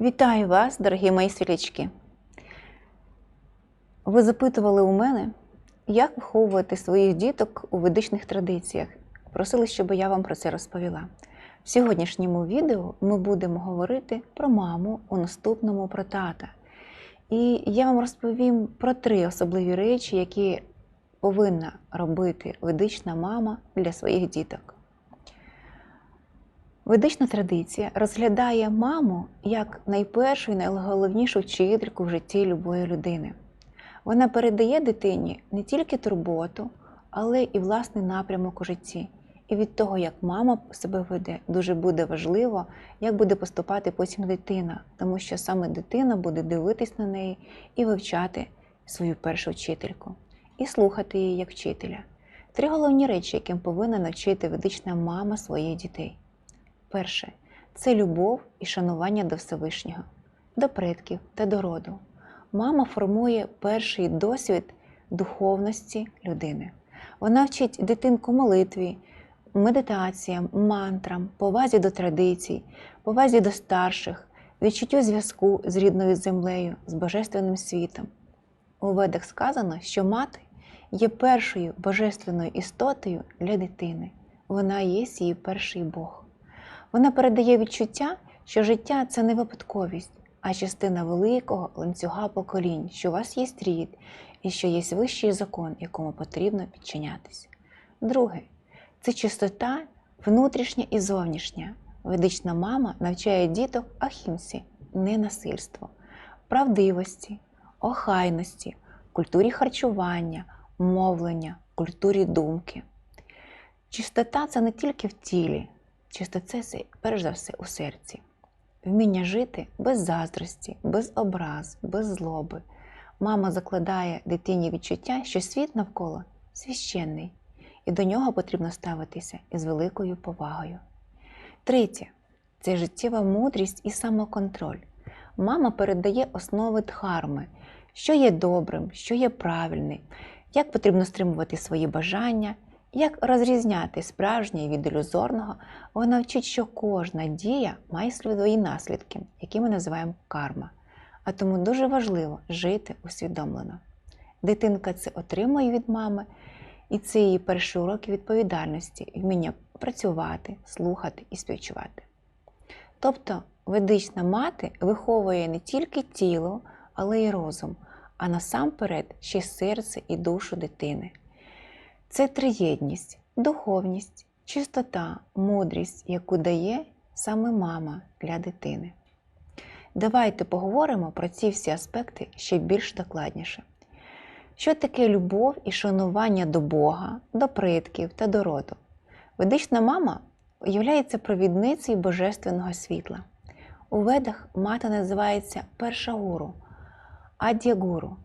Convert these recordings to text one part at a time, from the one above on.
Вітаю вас, дорогі мої світлячки. Ви запитували у мене, як виховувати своїх діток у ведичних традиціях. Просили, щоб я вам про це розповіла. В сьогоднішньому відео ми будемо говорити про маму, у наступному про тата. І я вам розповім про три особливі речі, які повинна робити ведична мама для своїх діток. Ведична традиція розглядає маму як найпершу і найголовнішу вчительку в житті любої людини. Вона передає дитині не тільки турботу, але і власний напрямок у житті. І від того, як мама себе веде, дуже буде важливо, як буде поступати потім дитина, тому що саме дитина буде дивитись на неї і вивчати свою першу вчительку, і слухати її як вчителя. Три головні речі, яким повинна навчити ведична мама своїх дітей. Перше це любов і шанування до Всевишнього, до предків та до роду. Мама формує перший досвід духовності людини. Вона вчить дитинку молитві, медитаціям, мантрам, повазі до традицій, повазі до старших, відчуттю зв'язку з рідною землею, з божественним світом. У ведах сказано, що мати є першою божественною істотою для дитини. Вона є її перший Бог. Вона передає відчуття, що життя це не випадковість, а частина великого ланцюга поколінь, що у вас є рід і що є вищий закон, якому потрібно підчинятися. Друге це чистота внутрішня і зовнішня. Ведична мама навчає діток ахімсі, ненасильство, правдивості, охайності, культурі харчування, мовлення, культурі думки. Чистота це не тільки в тілі, чистота перш за все у серці. Вміння жити без заздрості, без образ, без злоби. Мама закладає дитині відчуття, що світ навколо священний, і до нього потрібно ставитися із великою повагою. Третє це життєва мудрість і самоконтроль. Мама передає основи дхарми, що є добрим, що є правильним, як потрібно стримувати свої бажання, як розрізняти справжнє від ілюзорного, вона вчить, що кожна дія має свої наслідки, які ми називаємо карма. А тому дуже важливо жити усвідомлено. Дитинка це отримує від мами, і це її перші уроки відповідальності, вміння працювати, слухати і співчувати. Тобто ведична мати виховує не тільки тіло, але й розум, а насамперед ще й серце і душу дитини. Це триєдність, духовність, чистота, мудрість, яку дає саме мама для дитини. Давайте поговоримо про ці всі аспекти ще більш докладніше. Що таке любов і шанування до Бога, до предків та до роду? Ведична мама є провідницею божественного світла. У ведах мати називається перша гуру, ад'ягуру,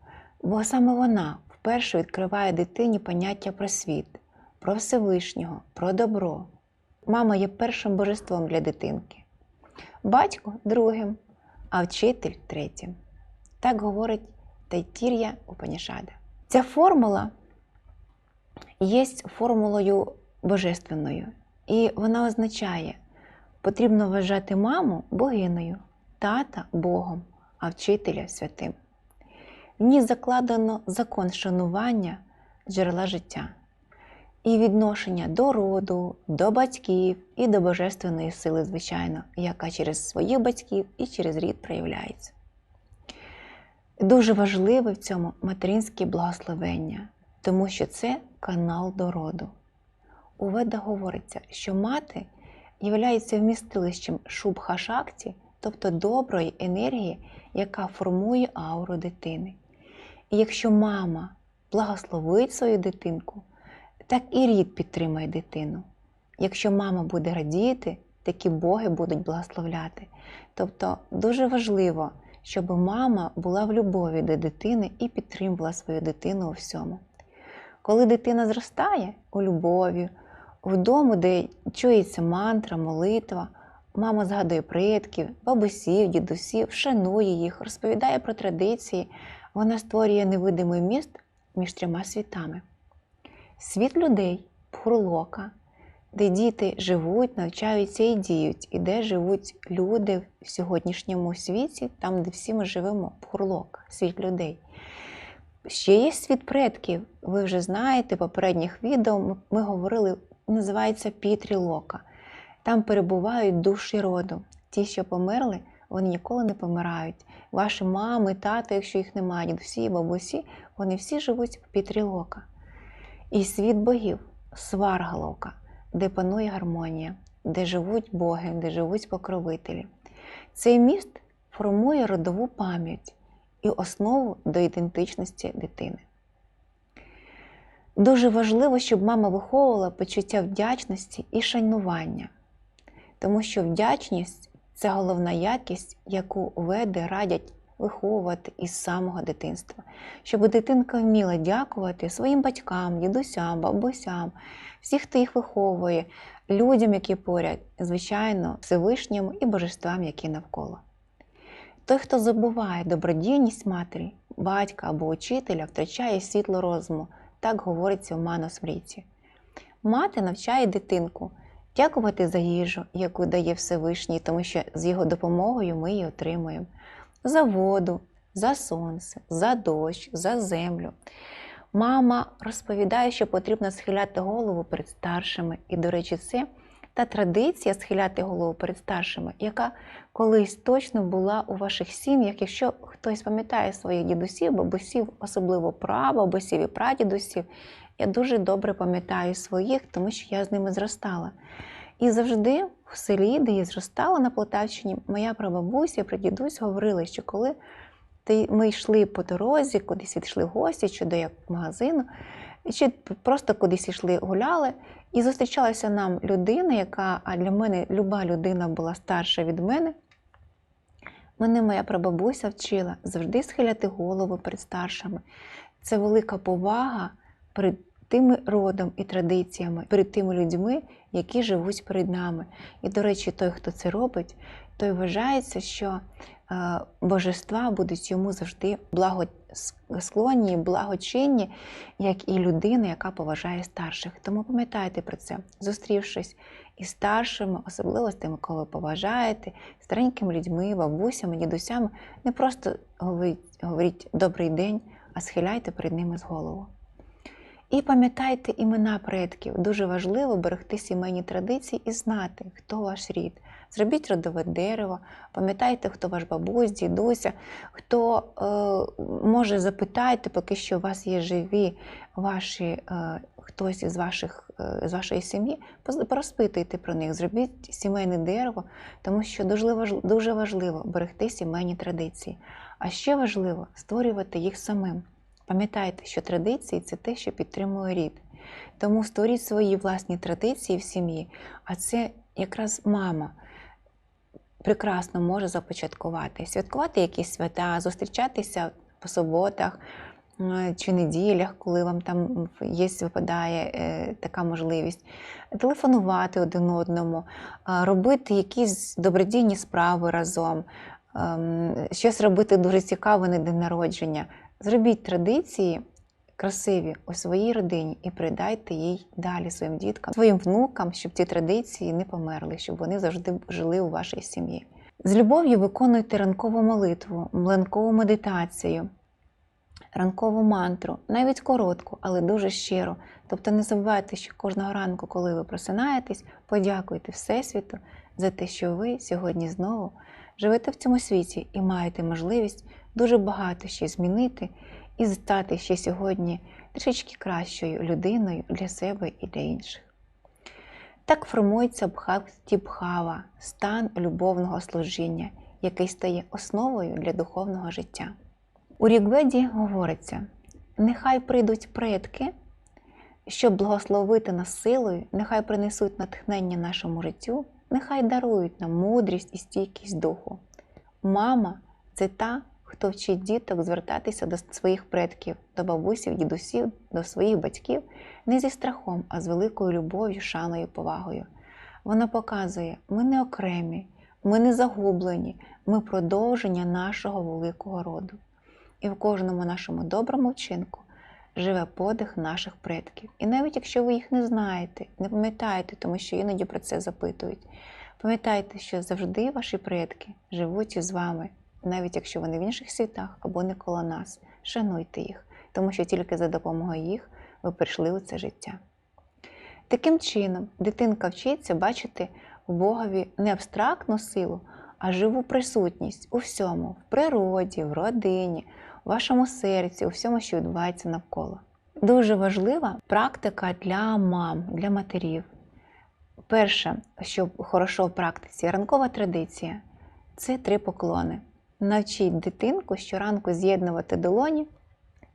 бо саме вона вперше відкриває дитині поняття про світ, про Всевишнього, про добро. Мама є першим божеством для дитинки, батько другим, а вчитель третім. Так говорить Тайтір'я Упанішада. Ця формула є формулою божественною, і вона означає, потрібно вважати маму богинею, тата Богом, а вчителя святим. В ній закладено закон шанування джерела життя і відношення до роду, до батьків і до божественної сили, звичайно, яка через своїх батьків і через рід проявляється. Дуже важливе в цьому материнське благословення, тому що це канал до роду. У Веда говориться, що мати є вмістилищем шубха-шакті, тобто доброї енергії, яка формує ауру дитини. І якщо мама благословить свою дитинку, так і рід підтримає дитину. Якщо мама буде радіти, такі боги будуть благословляти. Тобто дуже важливо, щоб мама була в любові до дитини і підтримувала свою дитину у всьому. Коли дитина зростає у любові, вдома, де чується мантра, молитва, мама згадує предків, бабусів, дідусів, шанує їх, розповідає про традиції, вона створює невидимий міст між трьома світами. Світ людей, пхурлока, де діти живуть, навчаються і діють, і де живуть люди в сьогоднішньому світі, там, де всі ми живемо, Пхурлок, світ людей. Ще є світ предків. Ви вже знаєте, попередніх відео ми говорили, називається Пітрі Лока. Там перебувають душі роду. Ті, що померли, вони ніколи не помирають. Ваші мами, тато, якщо їх немає, дідусі, бабусі, вони всі живуть в Пітрі Лока. І світ богів, Сваргалока, де панує гармонія, де живуть боги, де живуть покровителі. Цей міст формує родову пам'ять і основу до ідентичності дитини. Дуже важливо, щоб мама виховувала почуття вдячності і шанування, тому що вдячність це головна якість, яку веди радять виховувати із самого дитинства, щоб дитинка вміла дякувати своїм батькам, дідусям, бабусям, всіх, хто їх виховує, людям, які поряд, звичайно, Всевишньому і божествам, які навколо. Той, хто забуває добродійність матері, батька або учителя, втрачає світло розуму, так говориться в Маносмріті. Мати навчає дитинку дякувати за їжу, яку дає Всевишній, тому що з його допомогою ми її отримуємо, за воду, за сонце, за дощ, за землю. Мама розповідає, що потрібно схиляти голову перед старшими. І, до речі, це та традиція схиляти голову перед старшими, яка колись точно була у ваших сім'ях, якщо хтось пам'ятає своїх дідусів, бабусів, особливо прабабусів і прадідусів, я дуже добре пам'ятаю своїх, тому що я з ними зростала. І завжди в селі, де я зростала на Полтавщині, моя прабабуся, і прадідусь говорили, що коли ми йшли по дорозі, кудись йшли гості, чи до як магазину, чи просто кудись йшли, гуляли, і зустрічалася нам людина, яка, а для мене люба людина була старша від мене. Мене моя прабабуся вчила завжди схиляти голову перед старшими. Це велика повага перед тими родом і традиціями, перед тими людьми, які живуть перед нами. І, до речі, той, хто це робить, той вважається, що божества будуть йому завжди благосклонні, благочинні, як і людина, яка поважає старших. Тому пам'ятайте про це, зустрівшись із старшими, особливо з тими, кого ви поважаєте, старенькими людьми, бабусями, дідусями, не просто говоріть, говоріть добрий день, а схиляйте перед ними з голову. І пам'ятайте імена предків. Дуже важливо берегти сімейні традиції і знати, хто ваш рід. Зробіть родове дерево, пам'ятайте, хто ваш бабусь, дідуся, хто е, може запитайте, поки що у вас є живі ваші, е, хтось із ваших, е, з вашої сім'ї, порозпитуйте про них, зробіть сімейне дерево, тому що дуже важливо, дуже важливо берегти сімейні традиції. А ще важливо створювати їх самим. Пам'ятайте, що традиції це те, що підтримує рід. Тому створіть свої власні традиції в сім'ї, а це якраз мама прекрасно може започаткувати, святкувати якісь свята, зустрічатися по суботах чи неділях, коли вам там є, випадає е, така можливість, телефонувати один одному, робити якісь добродійні справи разом, ем, щось робити дуже цікаве на день народження. Зробіть традиції красиві у своїй родині і передайте їй далі своїм діткам, своїм внукам, щоб ці традиції не померли, щоб вони завжди жили у вашій сім'ї. З любов'ю виконуйте ранкову молитву, ранкову медитацію, ранкову мантру, навіть коротку, але дуже щиро. Тобто не забувайте, що кожного ранку, коли ви просинаєтесь, подякуйте Всесвіту за те, що ви сьогодні знову живете в цьому світі і маєте можливість дуже багато ще змінити і стати ще сьогодні трішечки кращою людиною для себе і для інших. Так формується бхакті-бхава, стан любовного служіння, який стає основою для духовного життя. У Рігведі говориться: нехай прийдуть предки, щоб благословити нас силою, нехай принесуть натхнення нашому життю, нехай дарують нам мудрість і стійкість духу. Мама це та, хто вчить діток звертатися до своїх предків, до бабусів, дідусів, до своїх батьків не зі страхом, а з великою любов'ю, шаною повагою. Вона показує, ми не окремі, ми не загублені, ми продовження нашого великого роду. І в кожному нашому доброму вчинку живе подих наших предків. І навіть якщо ви їх не знаєте, не пам'ятаєте, тому що іноді про це запитують. Пам'ятайте, що завжди ваші предки живуть із вами, навіть якщо вони в інших світах або не коло нас. Шануйте їх, тому що тільки за допомогою їх ви прийшли у це життя. Таким чином, дитинка вчиться бачити в Богові не абстрактну силу, а живу присутність у всьому, в природі, в родині, у вашому серці, у всьому, що відбувається навколо. Дуже важлива практика для мам, для матерів. Перше, що хорошо в практиці, ранкова традиція це три поклони. Навчіть дитинку щоранку з'єднувати долоні,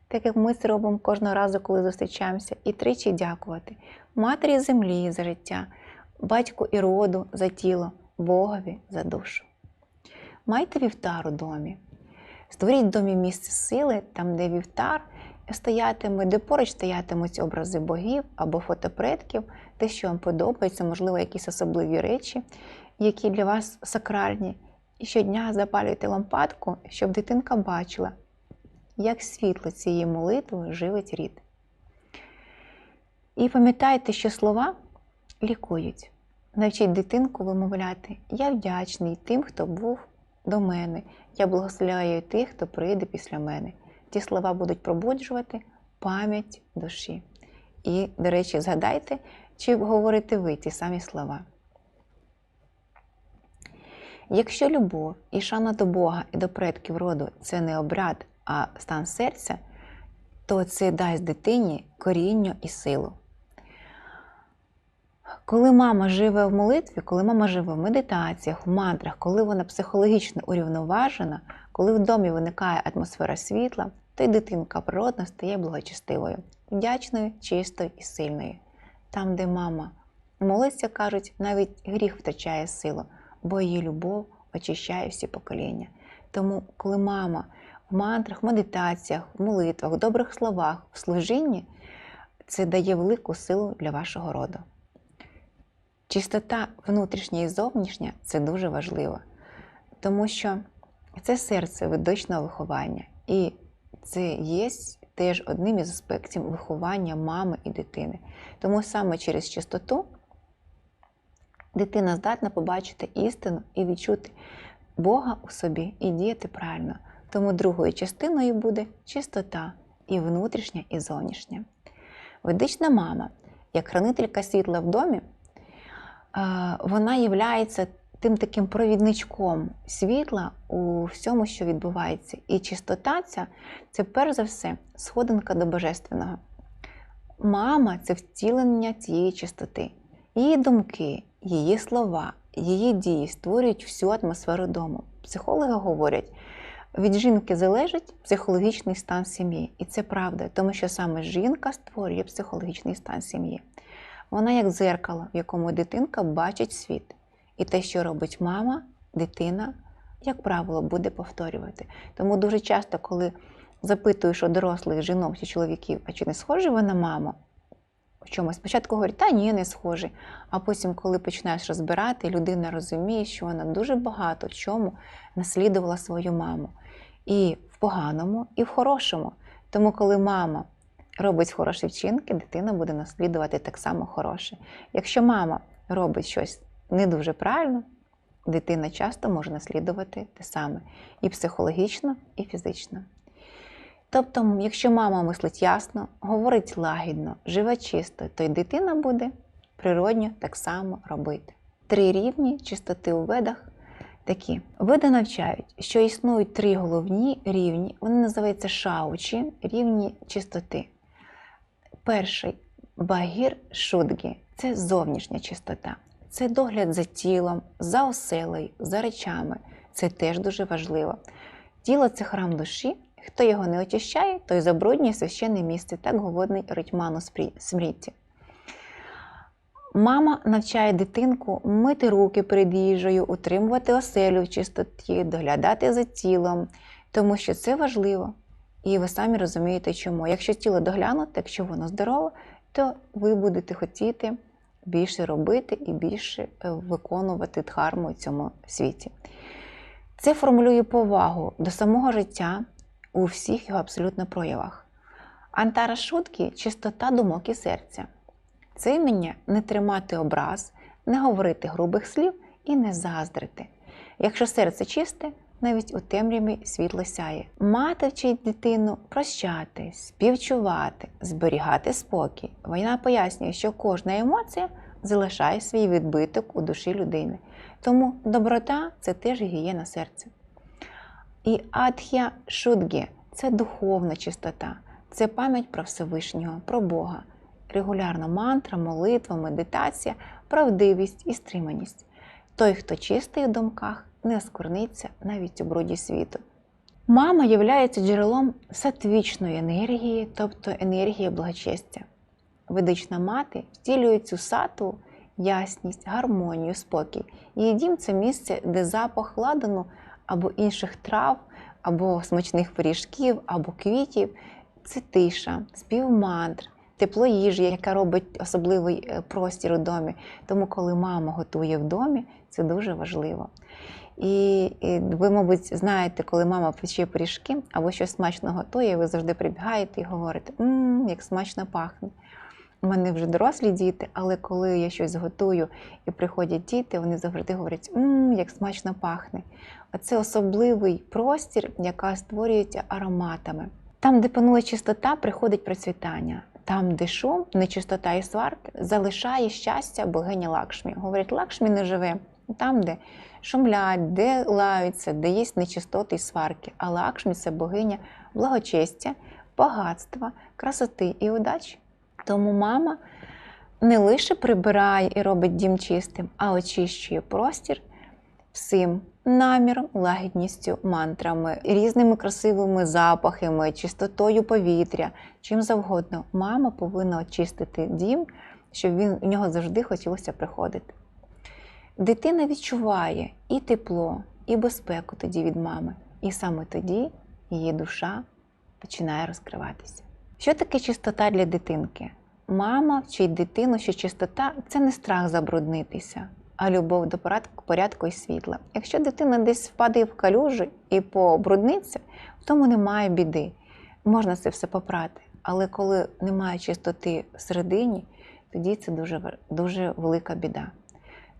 так як ми це робимо кожного разу, коли зустрічаємося, і тричі дякувати матері землі за життя, батьку і роду за тіло, Богові за душу. Майте вівтар у домі. Створіть в домі місце сили, там, де вівтар стоятиме, де поруч стоятимуть образи богів або фото предків, те, що вам подобається, можливо, якісь особливі речі, які для вас сакральні. І щодня запалюйте лампадку, щоб дитинка бачила, як світло цієї молитви живить рід. І пам'ятайте, що слова лікують. Навчіть дитинку вимовляти Я вдячний тим, хто був до мене. Я благословляю тих, хто прийде після мене. Ті слова будуть пробуджувати пам'ять душі. І, до речі, згадайте, чи говорите ви ті самі слова. Якщо любов і шана до Бога і до предків роду це не обряд, а стан серця, то це дасть дитині коріння і силу. Коли мама живе в молитві, коли мама живе в медитаціях, в мантрах, коли вона психологічно урівноважена, коли в домі виникає атмосфера світла, то й дитинка природно стає благочестивою, вдячною, чистою і сильною. Там, де мама молиться, кажуть, навіть гріх втрачає силу, бо її любов очищає всі покоління. Тому, коли мама в мантрах, медитаціях, в молитвах, в добрих словах, в служінні, це дає велику силу для вашого роду. Чистота внутрішня і зовнішня це дуже важливо, тому що це серце ведочного виховання, і це є теж одним із аспектів виховання мами і дитини. Тому саме через чистоту дитина здатна побачити істину і відчути Бога у собі і діяти правильно. Тому другою частиною буде чистота і внутрішня, і зовнішня. Ведична мама, як хранителька світла в домі вона є тим таким провідничком світла у всьому, що відбувається. І чистота ця це перш за все сходинка до Божественного. Мама це втілення цієї чистоти. Її думки, її слова, її дії створюють всю атмосферу дому. Психологи говорять, від жінки залежить психологічний стан сім'ї. І це правда, тому що саме жінка створює психологічний стан сім'ї. Вона як дзеркало, в якому дитинка бачить світ. І те, що робить мама, дитина, як правило, буде повторювати. Тому дуже часто, коли запитуєш у дорослих жінок чи чоловіків, а чи не схожі ви на маму, в чомусь спочатку говорять, та ні, не схожі. А потім, коли починаєш розбирати, людина розуміє, що вона дуже багато в чому наслідувала свою маму. І в поганому, і в хорошому. Тому, коли мама робить хороші вчинки, дитина буде наслідувати так само хороше. Якщо мама робить щось не дуже правильно, дитина часто може наслідувати те саме і психологічно, і фізично. Тобто, якщо мама мислить ясно, говорить лагідно, живе чисто, то й дитина буде природньо так само робити. Три рівні чистоти у ведах такі. Веди навчають, що існують три головні рівні, вони називаються шаучі, рівні чистоти. Перший багір шудгі це зовнішня чистота, це догляд за тілом, за оселею, за речами. Це теж дуже важливо. Тіло це храм душі. Хто його не очищає, той забруднює священне місце, так говорить Ритьману Смрітті. Мама навчає дитинку мити руки перед їжею, утримувати оселю в чистоті, доглядати за тілом, тому що це важливо. І ви самі розумієте, чому. Якщо тіло доглянуте, якщо воно здорове, то ви будете хотіти більше робити і більше е, виконувати дхарму у цьому світі. Це формулює повагу до самого життя у всіх його абсолютно проявах. Антара шутки чистота думок і серця. Це вміння не тримати образ, не говорити грубих слів і не заздрити. Якщо серце чисте, навіть у темряві світло сяє. Мати вчить дитину прощати, співчувати, зберігати спокій. Вона пояснює, що кожна емоція залишає свій відбиток у душі людини. Тому доброта це теж гігієна серця. І адхя шудгі це духовна чистота, це пам'ять про Всевишнього, про Бога, регулярна мантра, молитва, медитація, правдивість і стриманість. Той, хто чистий у думках, не оскорниться навіть у бруді світу. Мама є джерелом сатвічної енергії, тобто енергії благочестя. Ведична мати втілює цю сатву, ясність, гармонію, спокій. Її дім це місце, де запах ладану або інших трав, або смачних пиріжків, або квітів це тиша, спів мантр, тепло їжі, яка робить особливий е, простір у домі. Тому, коли мама готує в домі, це дуже важливо. І, і ви, мабуть, знаєте, коли мама пече пиріжки або щось смачно готує, ви завжди прибігаєте і говорите, мм, як смачно пахне. У мене вже дорослі діти, але коли я щось готую і приходять діти, вони завжди говорять, мм, як смачно пахне. Оце особливий простір, яка створюється ароматами. Там, де панує чистота, приходить процвітання. Там, де шум, нечистота і сварки, залишає щастя богиня Лакшмі. Говорять, Лакшмі не живе там, де шумлять, де лаються, де є нечистоти і сварки. А Лакшмі це богиня благочестя, багатства, красоти і удачі. Тому мама не лише прибирає і робить дім чистим, а очищує простір всім наміром, лагідністю, мантрами, різними красивими запахами, чистотою повітря, чим завгодно. Мама повинна очистити дім, щоб він в нього завжди хотілося приходити. Дитина відчуває і тепло, і безпеку тоді від мами, і саме тоді її душа починає розкриватися. Що таке чистота для дитинки? Мама вчить дитину, що чистота це не страх забруднитися, а любов до порядку, порядку і світла. Якщо дитина десь впаде в калюжу і побрудниться, в тому немає біди. Можна це все попрати. Але коли немає чистоти всередині, тоді це дуже, дуже велика біда.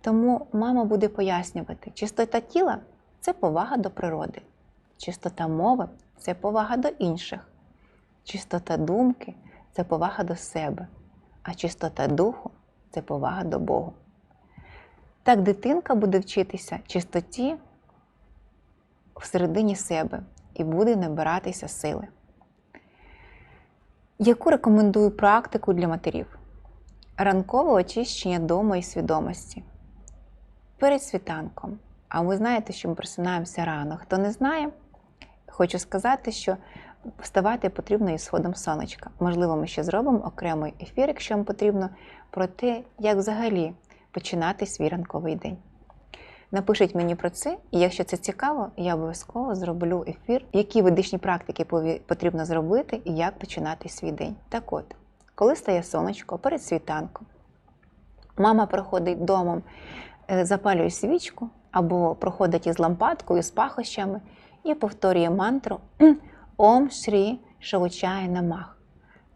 Тому мама буде пояснювати, чистота тіла це повага до природи, чистота мови це повага до інших, чистота думки це повага до себе, а чистота духу це повага до Богу. Так дитинка буде вчитися чистоті всередині себе і буде набиратися сили. Яку рекомендую практику для матерів? Ранкове очищення дому і свідомості. Перед світанком. А ви знаєте, що ми просинаємося рано. Хто не знає, хочу сказати, що вставати потрібно із сходом сонечка. Можливо, ми ще зробимо окремий ефір, якщо вам потрібно, про те, як взагалі починати свій ранковий день. Напишіть мені про це, і якщо це цікаво, я обов'язково зроблю ефір, які ведичні практики потрібно зробити і як починати свій день. Так от, коли стає сонечко перед світанком, мама приходить домом, е, запалює свічку або проходить із лампадкою, з пахощами і повторює мантру Ом Шрі Шаучає Намах.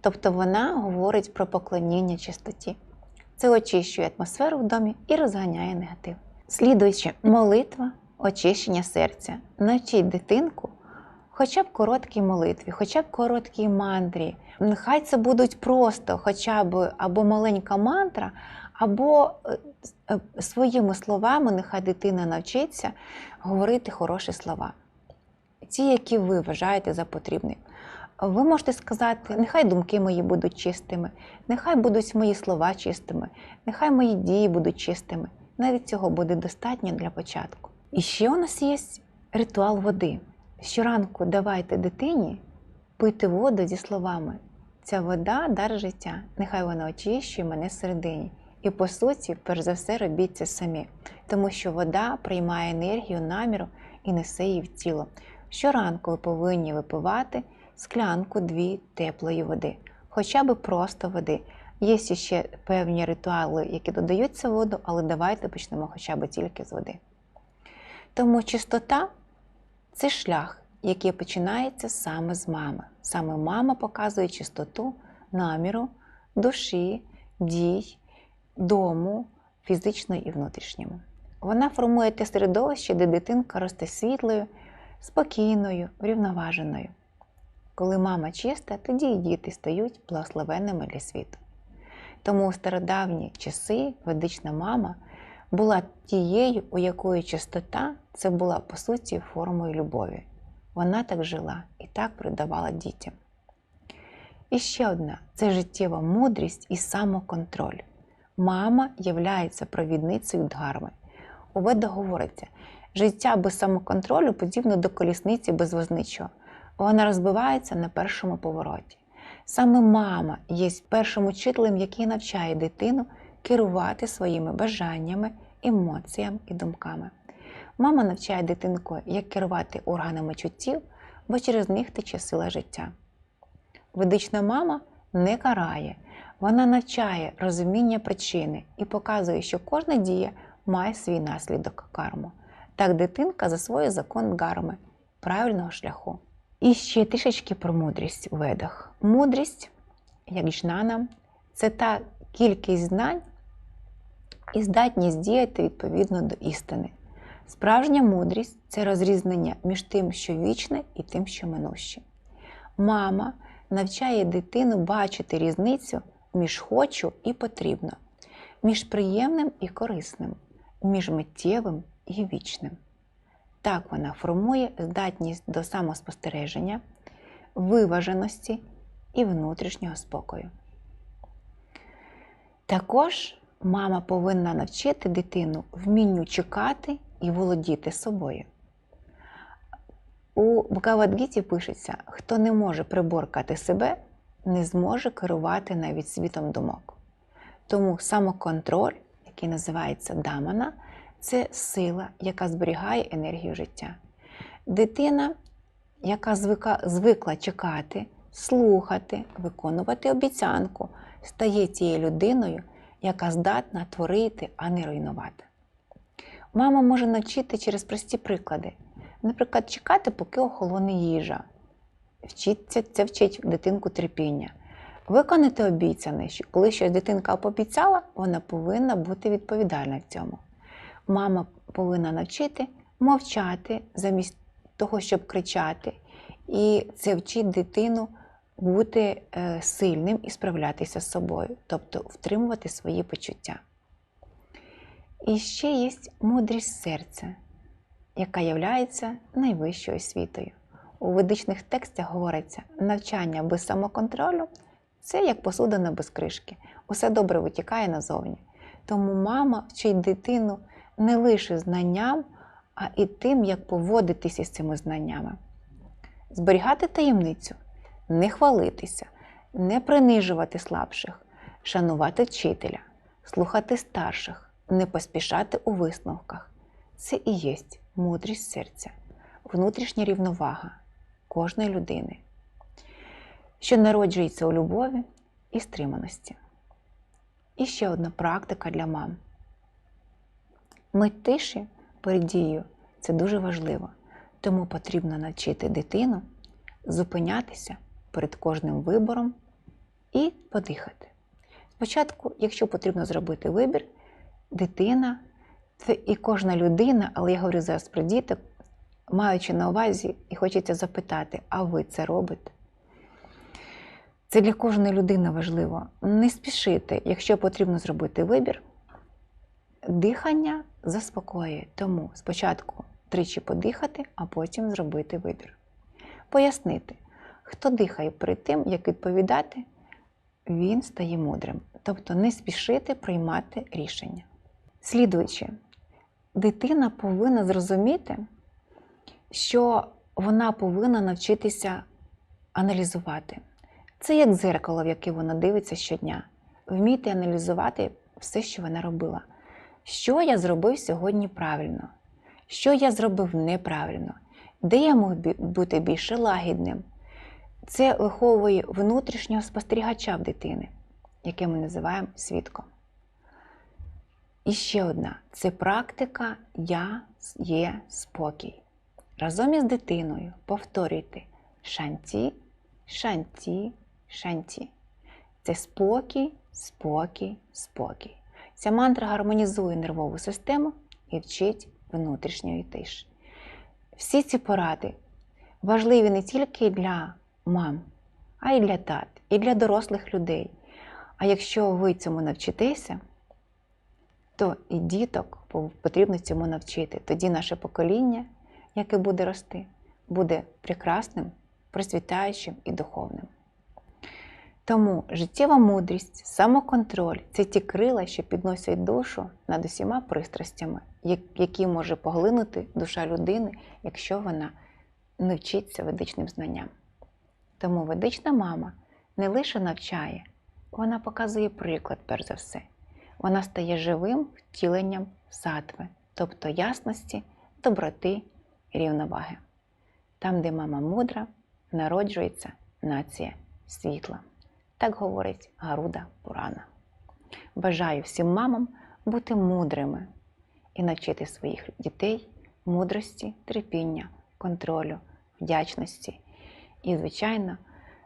Тобто вона говорить про поклоніння чистоті. Це очищує атмосферу в домі і розганяє негатив. Слідуючи, молитва, очищення серця. Навчіть дитинку хоча б короткій молитві, хоча б короткій мантрі. Нехай це будуть просто хоча б або маленька мантра, або е, е, своїми словами нехай дитина навчиться говорити хороші слова. Ті, які ви вважаєте за потрібне. Ви можете сказати, нехай думки мої будуть чистими, нехай будуть мої слова чистими, нехай мої дії будуть чистими. Навіть цього буде достатньо для початку. І ще у нас є ритуал води. Щоранку давайте дитині пити воду зі словами. Ця вода дар життя, нехай вона очищує мене всередині. І по суті, перш за все, робіть це самі, тому що вода приймає енергію, наміру і несе її в тіло. Щоранку ви повинні випивати склянку дві теплої води, хоча б просто води. Є ще певні ритуали, які додаються воду, але давайте почнемо хоча б тільки з води. Тому чистота це шлях, яке починається саме з мами. Саме мама показує чистоту наміру, душі, дій, дому, фізично і внутрішньому. Вона формує те середовище, де дитинка росте світлою, спокійною, врівноваженою. Коли мама чиста, тоді і діти стають благословенними для світу. Тому у стародавні часи ведична мама була тією, у якої чистота це була по суті формою любові. Вона так жила і так передавала дітям. І ще одна це життєва мудрість і самоконтроль. Мама являється провідницею дгарми. У ведах говориться, життя без самоконтролю подібно до колісниці без возничого. Вона розбивається на першому повороті. Саме мама є першим учителем, який навчає дитину керувати своїми бажаннями, емоціями і думками. Мама навчає дитинку, як керувати органами чуттів, бо через них тече сила життя. Ведична мама не карає, вона навчає розуміння причини і показує, що кожна дія має свій наслідок карму. Так дитинка засвоює закон гарми, правильного шляху. І ще трішечки про мудрість у ведах. Мудрість, як жнана, це та кількість знань і здатність діяти відповідно до істини. Справжня мудрість це розрізнення між тим, що вічне, і тим, що минуще. Мама навчає дитину бачити різницю між хочу і потрібно, між приємним і корисним, між миттєвим і вічним. Так вона формує здатність до самоспостереження, виваженості і внутрішнього спокою. Також мама повинна навчити дитину вмінню чекати і володіти собою. У Бхагавадгіті пишеться: хто не може приборкати себе, не зможе керувати навіть світом думок. Тому самоконтроль, який називається дамана, це сила, яка зберігає енергію життя. Дитина, яка звика, звикла чекати, слухати, виконувати обіцянку, стає тією людиною, яка здатна творити, а не руйнувати. Мама може навчити через прості приклади. Наприклад, чекати, поки охолоне їжа. Вчиться, це вчить дитинку терпіння. Виконати обіцяне, що коли щось дитинка пообіцяла, вона повинна бути відповідальна в цьому. Мама повинна навчити мовчати замість того, щоб кричати. І це вчить дитину бути е, сильним і справлятися з собою, тобто втримувати свої почуття. І ще є мудрість серця, яка є найвищою освітою. У ведичних текстах говориться, навчання без самоконтролю це як посудина без кришки. Усе добре витікає назовні. Тому мама вчить дитину не лише знанням, а і тим, як поводитися з цими знаннями. Зберігати таємницю, не хвалитися, не принижувати слабших, шанувати вчителя, слухати старших, не поспішати у висновках. Це і є мудрість серця, внутрішня рівновага кожної людини, що народжується у любові і стриманості. І ще одна практика для мам. Мить тиші перед дією це дуже важливо, тому потрібно навчити дитину зупинятися перед кожним вибором і подихати. Спочатку, якщо потрібно зробити вибір, дитина це і кожна людина, але я говорю зараз про діток, маючи на увазі, і хочеться запитати, а ви це робите? Це для кожної людини важливо. Не спішити, якщо потрібно зробити вибір. Дихання заспокоює, тому спочатку тричі подихати, а потім зробити вибір. Пояснити, хто дихає перед тим, як відповідати, він стає мудрим, тобто не спішити приймати рішення. Слідуючи, дитина повинна зрозуміти, що вона повинна навчитися аналізувати. Це як дзеркало, в яке вона дивиться щодня. Вміти аналізувати все, що вона робила. Що я зробив сьогодні правильно, що я зробив неправильно, де я мог бути більше лагідним. Це виховує внутрішнього спостерігача в дитини, яке ми називаємо свідком. І ще одна це практика Я є спокій. разом із дитиною повторюйте шанті, шанті, шанті. Це спокій, спокій, спокій. Ця мантра гармонізує нервову систему і вчить внутрішньої тиші. Всі ці поради важливі не тільки для мам, а й для тат, і для дорослих людей. А якщо ви цьому навчитеся, то і діток потрібно цьому навчити. Тоді наше покоління, яке буде рости, буде прекрасним, процвітаючим і духовним. Тому життєва мудрість, самоконтроль це ті крила, що підносять душу над усіма пристрастями, які може поглинути душа людини, якщо вона не вчиться ведичним знанням. Тому ведична мама не лише навчає, вона показує приклад, перш за все. Вона стає живим втіленням сатви, тобто ясності, доброти і рівноваги. Там, де мама мудра, народжується нація світла. Так говорить Гаруда Пурана. Бажаю всім мамам бути мудрими і навчити своїх дітей мудрості, терпіння, контролю, вдячності. І, звичайно,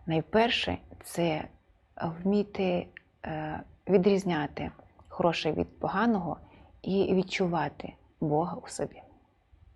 найперше це вміти е, відрізняти хороше від поганого і відчувати Бога у собі.